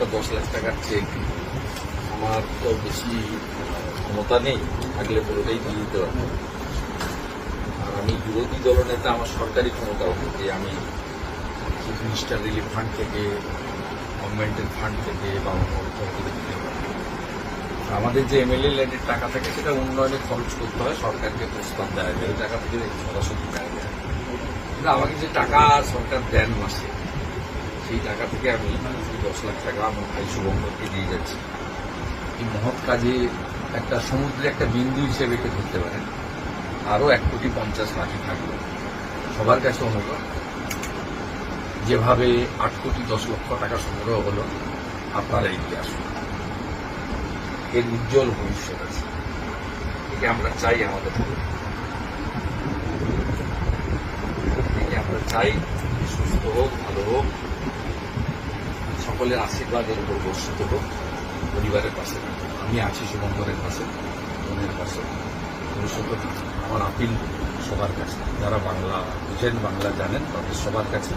একটা দশ লাখ টাকার চেক আমার তো বেশি ক্ষমতা নেই, থাকলে পুরোটাই দিয়ে দিতে পারব। আর আমি বিরোধী দলনেতা আমার সরকারি ক্ষমতা হবে যে আমি চিফ মিনিস্টার রিলিফ ফান্ড থেকে গভর্নমেন্টের ফান্ড থেকে বা অন্য অর্থ থেকে দিতে আমাদের যে এমএলএ ল্যান্ডের টাকা থাকে, সেটা উন্নয়নে খরচ করতে হয়, সরকারকে প্রস্তাব দেয় এই টাকা থেকে সরাসরি দেয়। যায় কিন্তু আমাকে যে টাকা সরকার দেন মাসে সেই টাকা থেকে আমি দশ লাখ টাকা আমার ভাই শুভঙ্করকে দিয়ে যাচ্ছি। এই মহৎ কাজে একটা সমুদ্রে একটা বিন্দু হিসেবে একে ধরতে পারেন আরও এক কোটি পঞ্চাশ বাকি থাকবে সবার কাছে অনুরোধ, যেভাবে আট কোটি দশ লক্ষ টাকা সংগ্রহ হলো, আপনারা এগিয়ে আসুন। এর উজ্জ্বল ভবিষ্যৎ আছে। একে আমরা চাই আমাদের আমরা চাই সুস্থ হোক, ভালো হোক। সকলের আশীর্বাদের উপর বর্ষিত হোক। পরিবারের পাশে আমি আছি শুভঙ্করের পাশে, বোনের পাশে। ভবিষ্যৎ আমার আপিল সবার কাছে। যারা বাংলা বুঝেন বাংলা জানেন, তাদের সবার কাছে